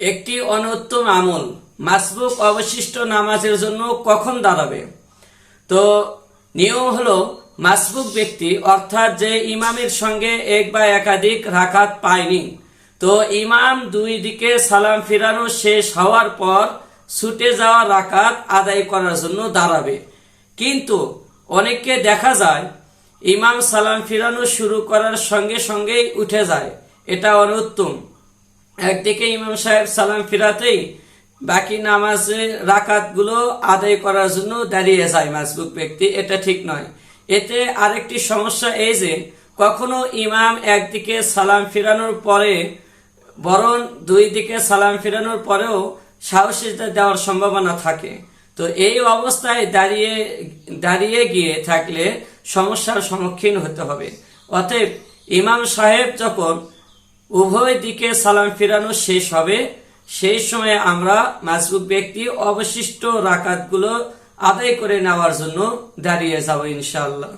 একটি অনুত্তম আমল, মাসবুক অবশিষ্ট নামাজের জন্য কখন দাঁড়াবে? তো নিয়ম হলো, মাসবুক ব্যক্তি, অর্থাৎ যে ইমামের সঙ্গে এক বা একাধিক রাখাত পায়নি, তো ইমাম দুই দিকে সালাম ফিরানো শেষ হওয়ার পর ছুটে যাওয়া রাকাত আদায় করার জন্য দাঁড়াবে। কিন্তু অনেককে দেখা যায়, ইমাম সালাম ফিরানো শুরু করার সঙ্গে সঙ্গেই উঠে যায়। এটা অনুত্তম। একদিকে ইমাম সাহেব সালাম ফিরাতেই বাকি নামাজের রাকাতগুলো আদায় করার জন্য দাঁড়িয়ে যায় মাসবুক ব্যক্তি। এটা ঠিক নয়। এতে আরেকটি সমস্যা এই যে, কখনো ইমাম একদিকে সালাম ফিরানোর পরে, বরং দুই দিকে সালাম ফিরানোর পরেও সাহসিকতা দেওয়ার সম্ভাবনা থাকে। তো এই অবস্থায় দাঁড়িয়ে দাঁড়িয়ে গিয়ে থাকলে সমস্যার সম্মুখীন হতে হবে। অতএব ইমাম সাহেব যখন উভয় দিকে সালাম ফিরানো শেষ হবে। সেই সময় আমরা মাসবুক ব্যক্তি অবশিষ্ট রাকাতগুলো আদায় করে নেওয়ার জন্য দাঁড়িয়ে যাব ইনশাআল্লাহ।